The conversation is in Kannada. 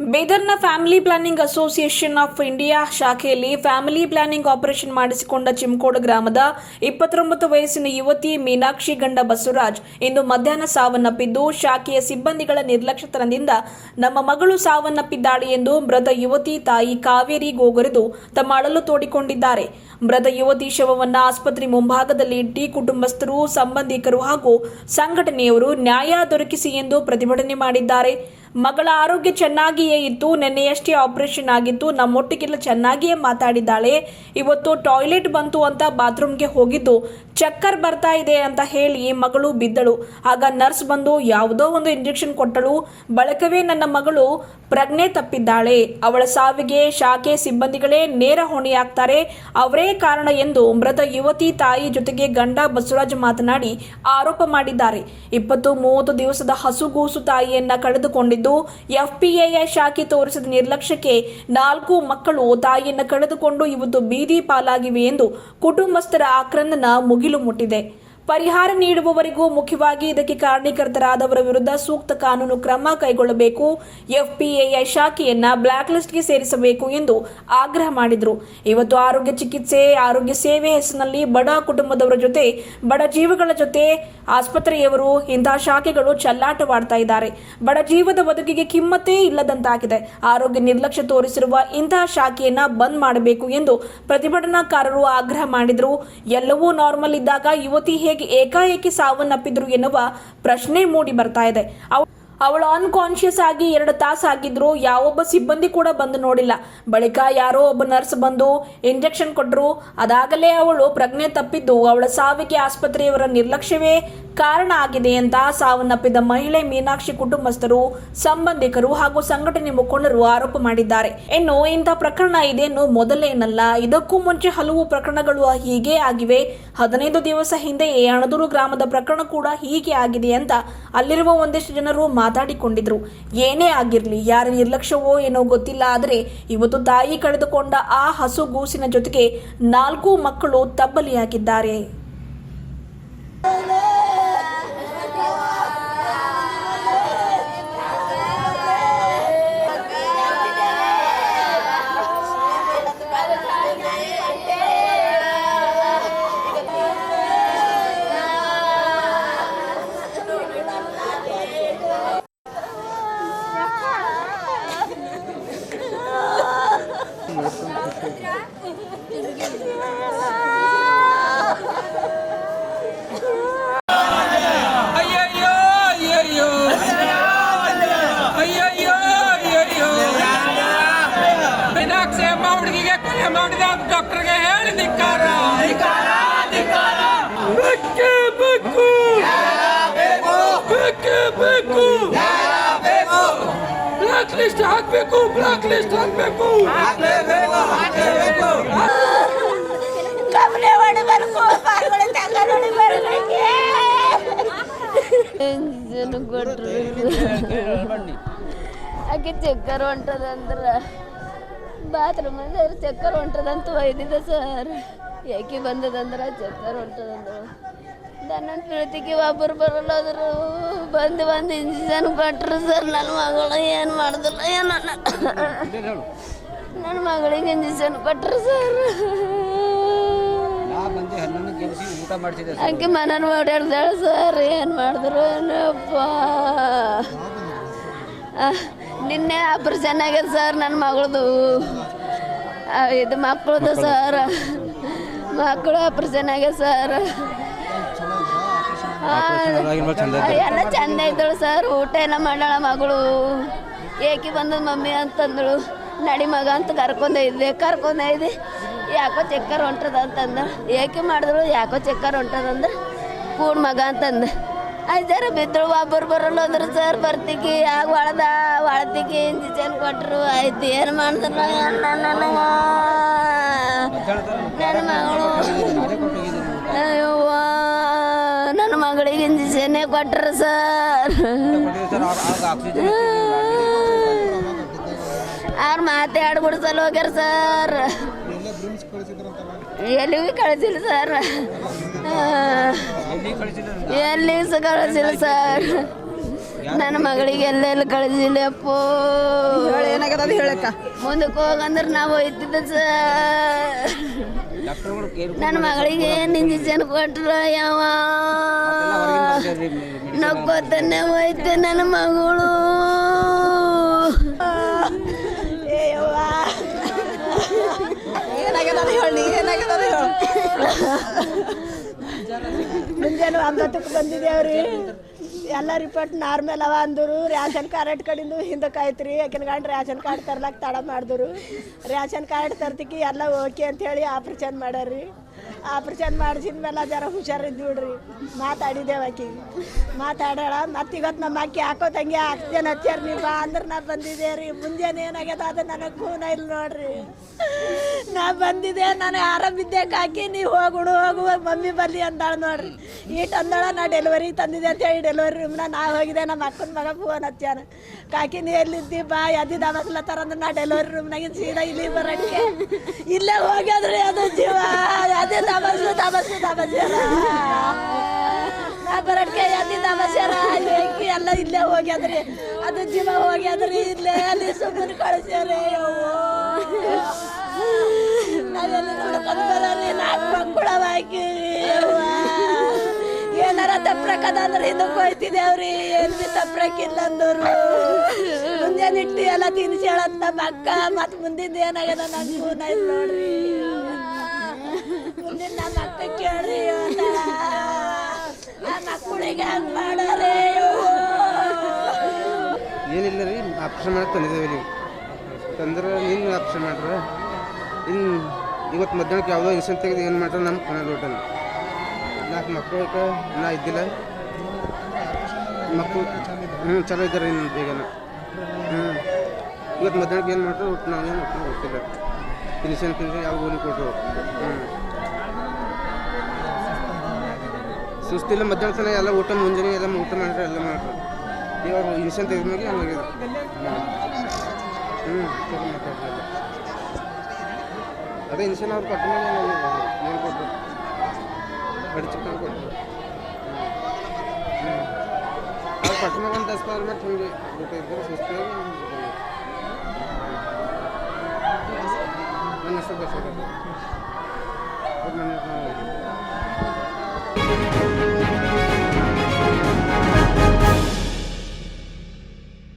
ಬೀದರ್ನ family planning association of India ಶಾಖೆಯಲ್ಲಿ ಫ್ಯಾಮಿಲಿ ಪ್ಲಾನಿಂಗ್ ಆಪರೇಷನ್ ಮಾಡಿಸಿಕೊಂಡ ಚಿಮ್ಕೋಡ್ ಗ್ರಾಮದ ಇಪ್ಪತ್ತೊಂಬತ್ತು ವಯಸ್ಸಿನ ಯುವತಿ ಮೀನಾಕ್ಷಿ ಗಂಡ ಬಸವರಾಜ್ ಇಂದು ಮಧ್ಯಾಹ್ನ ಸಾವನ್ನಪ್ಪಿದ್ದು ಶಾಖೆಯ ಸಿಬ್ಬಂದಿಗಳ ನಿರ್ಲಕ್ಷ್ಯತನದಿಂದ ನಮ್ಮ ಮಗಳು ಸಾವನ್ನಪ್ಪಿದ್ದಾಳೆ ಎಂದು ಮೃತ ಯುವತಿ ತಾಯಿ ಕಾವೇರಿ ಗೋಗರೆದು ತಮ್ಮ ಅಳಲು ತೋಡಿಕೊಂಡಿದ್ದಾರೆ. ಮೃತ ಯುವತಿ ಶವವನ್ನು ಆಸ್ಪತ್ರೆ ಮುಂಭಾಗದಲ್ಲಿ ಇಟ್ಟಿ ಕುಟುಂಬಸ್ಥರು, ಸಂಬಂಧಿಕರು ಹಾಗೂ ಸಂಘಟನೆಯವರು ನ್ಯಾಯ ದೊರಕಿಸಿ ಎಂದು ಪ್ರತಿಭಟನೆ ಮಾಡಿದ್ದಾರೆ. ಮಗಳ ಆರೋಗ್ಯ ಚೆನ್ನಾಗಿಯೇ ಇತ್ತು, ನಿನ್ನೆಯಷ್ಟೇ ಆಪರೇಷನ್ ಆಗಿತ್ತು, ನಮ್ಮೊಟ್ಟಿಗೆಲ್ಲ ಚೆನ್ನಾಗಿಯೇ ಮಾತಾಡಿದ್ದಾಳೆ. ಇವತ್ತು ಟಾಯ್ಲೆಟ್ ಬಂತು ಅಂತ ಬಾತ್ರೂಮ್ಗೆ ಹೋಗಿದ್ದು. ಚಕ್ಕರ್ ಬರ್ತಾ ಇದೆ ಅಂತ ಹೇಳಿ ಮಗಳು ಬಿದ್ದಳು. ಆಗ ನರ್ಸ್ ಬಂದು ಯಾವುದೋ ಒಂದು ಇಂಜೆಕ್ಷನ್ ಕೊಟ್ಟಳು. ಬಳಿಕವೇ ನನ್ನ ಮಗಳು ಪ್ರಜ್ಞೆ ತಪ್ಪಿದ್ದಾಳೆ. ಅವಳ ಸಾವಿಗೆ ಶಾಖೆ ಸಿಬ್ಬಂದಿಗಳೇ ನೇರ ಹೊಣೆಯಾಗ್ತಾರೆ. ಅವರೇ ಕಾರಣ ಎಂದು ಮೃತ ಯುವತಿ ತಾಯಿ ಜೊತೆಗೆ ಗಂಡ ಬಸವರಾಜ್ ಮಾತನಾಡಿ ಆರೋಪ ಮಾಡಿದ್ದಾರೆ. ಇಪ್ಪತ್ತು ಮೂವತ್ತು ದಿವಸದ ಹಸುಗೂಸು ತಾಯಿಯನ್ನ ಕಳೆದುಕೊಂಡಿದ್ದು ಎಫ್ಪಿಐ ಶಾಖೆ ತೋರಿಸಿದ ನಿರ್ಲಕ್ಷ್ಯಕ್ಕೆ ನಾಲ್ಕು ಮಕ್ಕಳು ತಾಯಿಯನ್ನ ಕಳೆದುಕೊಂಡು ಇವತ್ತು ಬೀದಿ ಪಾಲಾಗಿವೆ ಎಂದು ಕುಟುಂಬಸ್ಥರ ಆಕ್ರಂದನ ಮುಗಿಲು ಮುಟ್ಟಿದೆ. ಪರಿಹಾರ ನೀಡುವವರಿಗೂ ಮುಖ್ಯವಾಗಿ ಇದಕ್ಕೆ ಕಾರಣೀಕರ್ತರಾದವರ ವಿರುದ್ಧ ಸೂಕ್ತ ಕಾನೂನು ಕ್ರಮ ಕೈಗೊಳ್ಳಬೇಕು. ಎಫ್ಪಿಎಐ ಶಾಖೆಯನ್ನ ಬ್ಲಾಕ್ ಲಿಸ್ಟ್ಗೆ ಸೇರಿಸಬೇಕು ಎಂದು ಆಗ್ರಹ ಮಾಡಿದರು. ಇವತ್ತು ಆರೋಗ್ಯ ಚಿಕಿತ್ಸೆ, ಆರೋಗ್ಯ ಸೇವೆ ಹೆಸರಿನಲ್ಲಿ ಬಡ ಕುಟುಂಬದವರ ಜೊತೆ, ಬಡ ಜೀವಗಳ ಜೊತೆ ಆಸ್ಪತ್ರೆಯವರು ಇಂತಹ ಶಾಖೆಗಳು ಚಲ್ಲಾಟವಾಡ್ತಾ ಇದ್ದಾರೆ. ಬಡ ಜೀವದ ಬದುಕಿಗೆ ಕಿಮ್ಮತ್ತೇ ಇಲ್ಲದಂತಾಗಿದೆ. ಆರೋಗ್ಯ ನಿರ್ಲಕ್ಷ್ಯ ತೋರಿಸಿರುವ ಇಂತಹ ಶಾಖೆಯನ್ನ ಬಂದ್ ಮಾಡಬೇಕು ಎಂದು ಪ್ರತಿಭಟನಾಕಾರರು ಆಗ್ರಹ ಮಾಡಿದರು. ಎಲ್ಲವೂ ನಾರ್ಮಲ್ ಇದ್ದಾಗ ಯುವತಿ ಹೇಗೆ ಏಕಾಏಕಿ ಸಾವನ್ನಪ್ಪಿದ್ರು ಎನ್ನುವ ಪ್ರಶ್ನೆ ಮೂಡಿ ಬರ್ತಾ ಇದೆ. ಅವಳು ಅನ್ಕಾನ್ಶಿಯಸ್ ಆಗಿ ಎರಡು ತಾಸು ಆಗಿದ್ರು ಯಾವೊಬ್ಬ ಸಿಬ್ಬಂದಿ ಕೂಡ ಬಂದು ನೋಡಿಲ್ಲ. ಬಳಿಕ ಯಾರೋ ಒಬ್ಬ ನರ್ಸ್ ಬಂದು ಇಂಜೆಕ್ಷನ್ ಕೊಟ್ಟರು ಅದಾಗಲೇ ಅವಳು ಪ್ರಜ್ಞೆ ತಪ್ಪಿದ್ದು, ಅವಳ ಸಾವಿಗೆ ಆಸ್ಪತ್ರೆಯವರ ನಿರ್ಲಕ್ಷ್ಯವೇ ಕಾರಣ ಆಗಿದೆ ಅಂತ ಸಾವನ್ನಪ್ಪಿದ ಮಹಿಳೆ ಮೀನಾಕ್ಷಿ ಕುಟುಂಬಸ್ಥರು, ಸಂಬಂಧಿಕರು ಹಾಗೂ ಸಂಘಟನೆ ಮುಖಂಡರು ಆರೋಪ ಮಾಡಿದ್ದಾರೆ. ಇನ್ನು ಇಂಥ ಪ್ರಕರಣ ಇದೇನು ಮೊದಲೇನಲ್ಲ, ಇದಕ್ಕೂ ಮುಂಚೆ ಹಲವು ಪ್ರಕರಣಗಳು ಹೀಗೆ ಆಗಿವೆ. ಹದಿನೈದು ದಿವಸ ಹಿಂದೆಯೇ ಅಣದೂರು ಗ್ರಾಮದ ಪ್ರಕರಣ ಕೂಡ ಹೀಗೆ ಆಗಿದೆ ಅಂತ ಅಲ್ಲಿರುವ ಒಂದಿಷ್ಟು ಜನರು ಮಾತಾಡಿಕೊಂಡಿದ್ರು. ಏನೇ ಆಗಿರ್ಲಿ, ಯಾರ ನಿರ್ಲಕ್ಷ್ಯವೋ ಏನೋ ಗೊತ್ತಿಲ್ಲ, ಆದರೆ ಇವತ್ತು ತಾಯಿ ಕಳೆದುಕೊಂಡ ಆ ಹಸುಗೂಸಿನ ಜೊತೆಗೆ ನಾಲ್ಕು ಮಕ್ಕಳು ತಬ್ಬಲಿಯಾಗಿದ್ದಾರೆ. ಬೇಕೇ ಬೇಕು ಬೇಕೇ ಬೇಕು ಬ್ಲಾಕ್ ಲಿಸ್ಟ್ ಹಾಕ್ಬೇಕು ಬ್ಲಾಕ್ ಲಿಸ್ಟ್ ಹಾಕ್ಬೇಕು ಕಬ್ಲೆ ಹೊಡಿಬಾರ್ದು ಪಾರ್ಗಳು ತಗೊಂಡು ಹೊಡಿಬಾರ್ದು ಜನ ಕೊಟ್ರು ಆಕೆ ಚಕ್ಕರ್ ಹೊಂಟದಂದ್ರ ಬಾತ್ರೂಮ್ ಅಂದ್ರೆ ಚಕ್ಕರ್ ಹೊಂಟದಂತ ಒಯ್ದಿದೆ ಸರ್ ಯಾಕೆ ಬಂದದಂದ್ರ ಚಕ್ಕರ್ ಹೊಂಟದಂದ್ರ. ನನ್ನ ಪ್ರೀತಿಗೆ ಒಬ್ಬರು ಬರಲ್ಲ ಆದ್ರು ಬಂದು ಬಂದು ಇಂಜೆಕ್ಷನ್ ಕೊಟ್ರು ಸರ್ ನನ್ನ ಮಗಳು ಏನು ಮಾಡಿದ್ರು ಏನು. ನನ್ನ ಮಗಳಿಗೆ ಇಂಜೆಕ್ಷನ್ ಕೊಟ್ಟರು ಸರ್. ಅಂಕಿ ಸರ್. ಆಕೆ ಮನನ ಓಡಾಡ್ದಾಳ ಸರ್ ಏನು ಮಾಡಿದ್ರು ಏನಪ್ಪ ನಿನ್ನೆ ಆಪರೇಷನ್ ಆಗ್ಯದ ಸರ್ ನನ್ನ ಮಗಳದು. ಇದು ಮಕ್ಕಳದು ಸರ್. ಮಕ್ಕಳು ಆಪ್ರೇಷನ್ ಆಗ್ಯ ಸರ್ ಎಲ್ಲ ಚಂದ ಇದ್ದಳು ಸರ್ ಊಟ ಎಲ್ಲ ಮಾಡಾಳ ಮಗಳು. ಏಕೆ ಬಂದದ ಮಮ್ಮಿ ಅಂತಂದಳು. ನಡಿ ಮಗ ಅಂತ ಕರ್ಕೊಂಡೊಯ್ದೆ ಕರ್ಕೊಂಡೊಯ್ದೆ ಯಾಕೋ ಚಕ್ಕರ್ ಹೊಂಟದ ಅಂತಂದ. ಏಕೆ ಮಾಡಿದ್ರು ಯಾಕೋ ಚಕ್ಕರ್ ಹೊಂಟದಂದ್ರೆ ಕೂಡ್ ಮಗ ಅಂತಂದ. ಐದಾರ ಬಿದ್ದಳು ಒಬ್ಬರು ಬರಲ್ಲ ಅಂದ್ರು ಸರ್ ಬರ್ತಿಗೆ ಆಗ ಒಳದ ಒಳತಿಕಿ ಇಂಜೆಕ್ಷನ್ ಕೊಟ್ಟರು ಆಯ್ತು ಏನು ಮಾಡಿದ್ರು ನನ್ನ ನನ್ನ ಮಗಳು. ಇಂಜೆಕ್ಷನ್ನೇ ಕೊಟ್ಟರು ಸರ್. ಅವ್ರು ಮಾತಾಡ್ಬಿಡ್ಸಲ್ ಹೋಗ್ಯಾರ ಸರ್. ಎಲ್ಲಿಗೂ ಕಳಿಸಿಲ್ಲ ಸರ್. ಎಲ್ಲಿ ಕಳಿಸಿಲ್ಲ ಎಲ್ಲಿ ಸಹ ಕಳಿಸಿಲ್ಲ ಸರ್. ನನ್ನ ಮಗಳಿಗೆ ಎಲ್ಲೆಲ್ಲಿ ಕಳಿಸಿಲ್ಲ ಅಪ್ಪೋ. ಏನಾಗದ ಹೇಳಕ್ಕ? ಮುಂದಕ್ಕೆ ಹೋಗಂದ್ರೆ ನಾವು ಹೋಯ್ತಿದ್ದ ಸರ್. ನನ್ನ ಮಗಳಿಗೆ ಇಂಜೆಕ್ಷನ್ ಕೊಟ್ರ ಯಾವ ನಕ್ಕೋತಾನೆ ಹೋಯ್ತೆ ನನ್ನ ಮಗಳು. ಮುಂಜಾನೆ ಒಂಬತ್ತಕ್ಕೆ ಬಂದಿದ್ದೇವ್ರಿ ಎಲ್ಲ ರಿಪೋರ್ಟ್ ನಾರ್ಮಲ್ ಅವ ಅಂದರು. ರೇಷನ್ ಕಾರ್ಡ್ ಕಡಿಂದು ಹಿಂದಕ್ಕೆ ಆಯ್ತು ಯಾಕಿನ ಗಂಡು ರೇಷನ್ ಕಾರ್ಡ್ ತರ್ಲಕ್ಕೆ ತಡ ಮಾಡಿದ್ರು. ರೇಷನ್ ಕಾರ್ಡ್ ತರ್ತಿಕ್ಕಿ ಎಲ್ಲ ಓಕೆ ಅಂತೇಳಿ ಆಪ್ರೇಷನ್ ಮಾಡ್ಯಾರ್ರಿ. ಆಪ್ರೇಷನ್ ಮಾಡಿಸಿದ ಮೇಲೆ ಜರ ಹುಷಾರಿದ್ದು ಬಿಡ್ರಿ ಮಾತಾಡಿದ್ದೇವೆ ಆಕಿ. ಮಾತಾಡೋಣ ಮತ್ತೆ ಇವತ್ತು ನಮ್ಮ ಅಕ್ಕಿ ಹಾಕೋ ತಂಗಿ ಹಾಕ್ತೇನೆ ಹಚ್ಚಾರ ನೀವು ಬಾ ಅಂದ್ರೆ ನಾ ಬಂದಿದ್ದೆ ರೀ ಮುಂಜಾನೆ ಏನಾಗ್ಯದ ಅದು ನನಗೆ ಖೂನ ಇಲ್ಲ ನೋಡ್ರಿ. ನಾ ನಾನು ನನಗೆ ಆರಾಮಿದ್ದೆ ಕಾಕಿ, ನೀವು ಹೋಗುಡು ಹೋಗು ಮಮ್ಮಿ ಬರ್ಲಿ ಅಂದಾಳ ನೋಡ್ರಿ. ಈಟ್ ಅಂದಾಳ ನಾ ಡೆಲಿವರಿ ತಂದಿದೆ ಅಂತ ಹೇಳಿ ಡೆಲಿವರಿ ರೂಮ್ನ ನಾ ಹೋಗಿದೆ ನಮ್ಮ ಅಕ್ಕನ ಮಗ ಫೋನ್ ಹಚ್ಚಾನ ಕಾಕಿ ನೀ ಎಲ್ಲಿದ್ದಿ ಬಾ ಎದ್ದಿ ದಬಸ್ಲತ್ತಾರ ಅಂದ್ರೆ ನಾ ಡೆಲಿವರಿ ರೂಮ್ನಾಗಿನ ಸೀದಾ ಇಲ್ಲಿ ಬರಕ್ಕೆ. ಇಲ್ಲೇ ಹೋಗ್ಯಾದ್ರಿ ಅದು ಜೀವ ಅದೇ ದಾಬಸ್ಲು ದಾಬಸ್ಲು ದಾಬಸ್ಯಾರ ನಾ ಬರಕ್ಕೆ ಎದ್ದಿ ದಾಬಸ್ಯಾರ ಎಲ್ಲ ಇಲ್ಲೇ ಹೋಗ್ಯಾದ್ರಿ ಅದು ಜೀವ ಹೋಗ್ಯಾದ್ರಿ ಇಲ್ಲೇ ಅಲ್ಲಿ ಸುಮ್ಮನೆ ಕಳಿಸ್ಯಾರೆ. ಬರೋರಿ ನಾಲ್ಕು ಮಕ್ಕಳವಾಗಿ ಏನಾರ ತಪ್ರಕದ ಅಂದ್ರೆ ಹಿಂದಕ್ಕೆ ಹೋಯ್ತಿದ್ದೇವ್ರಿ ಏನ್ ಬಿ ತಪ್ರಕ್ಕಿಲ್ಲ ಅಂದರು. ಮುಂಜಾನೆ ಇಟ್ಟು ಎಲ್ಲ ತಿನ್ಸಿ ಹೇಳಂತ ಮಕ್ಕ ಮತ್ ಮುಂದಿನ ಏನಾಗ್ಯದ ನಂಗೆ ಕೂನ ಇಲ್ಲ ನೋಡ್ರಿ. ಮುಂದಿನ ನಮ್ಮ ಅಕ್ಕ ಕೇಳ್ರಿ. ಆ ಮಕ್ಕಳಿಗೆ ಹಂಗ್ ಮಾಡಾರೆ ಏನಿಲ್ಲ ರೀ ಆಪ್ರೇಷನ್ ಮಾಡಕ್ಕೆ ತಂದಿದ್ದೇವೆ ರೀ ತಂದ್ರೆ ನಿನ್ನ ಆಪ್ರೇಷನ್ ಮಾಡ್ರೆ. ಇನ್ನು ಇವತ್ತು ಮಧ್ಯಾಹ್ನಕ್ಕೆ ಯಾವುದೋ ಇನ್ಸನ್ ತೆಗೆದು ಏನು ಮಾಡ್ರೆ ನಮ್ಮ ಕೊನೆ ಊಟ ನಾಲ್ಕು ಮಕ್ಕಳು ನಾ ಇದ್ದಿಲ್ಲ. ಮಕ್ಕಳು, ಹ್ಞೂ, ಚಲೋ ಇದ್ದಾರೆ ಇನ್ನು ಬೇಗನ. ಹ್ಞೂ. ಇವತ್ತು ಮಧ್ಯಾಹ್ನಕ್ಕೆ ಏನು ಮಾಡ್ರೆ ಊಟ ನಾವೇನು ಒಟ್ಟು ಗೊತ್ತಿಲ್ಲ ಇನ್ಸನ್ ತಿಂದರೆ ಯಾವ ಗೋಲಿ ಕೊಟ್ಟರು. ಹ್ಞೂ. ಸುಸ್ತಿಲ್ಲ, ಮಧ್ಯಾಹ್ನ ತನಕ ಎಲ್ಲ ಊಟ ಮುಂಜಾನೆ ಎಲ್ಲ ಊಟ ಮಾಡ್ರೆ ಎಲ್ಲ ಮಾಡ್ರು ಇವಾಗ ಇನ್ಸನ್ ತೆಗೆದ್ಮೇಲೆ ಹಂಗಾಗಿದೆ. ಹ್ಞೂ. ಸರಿ ಮಾತಾಡ್ತಿಲ್ಲ ಅದೇ ಇನ್ಸನ್ ಅವ್ರು ಕೊಟ್ಟ ಮೇಲೆ ಏನು ಕೊಟ್ಟರು ಅಡಿ ಚಿಕನ್ ಕೊಟ್ಟರು ಹ್ಞೂ ಅವ್ರು ಕೊಟ್ಟ ಮೇಲೆ ಒಂದು ದಸ್ ಪಂದ್ರ ಮತ್ತೆ ಹಿಂಗೆ ಊಟ ಇದ್ದರೆ ಸುಸ್ತಿಯಾಗಿ ನನ್ನ ಹೆಸರು ಬಸವರಾಜ್ ಅವ್ರು ನನ್ನ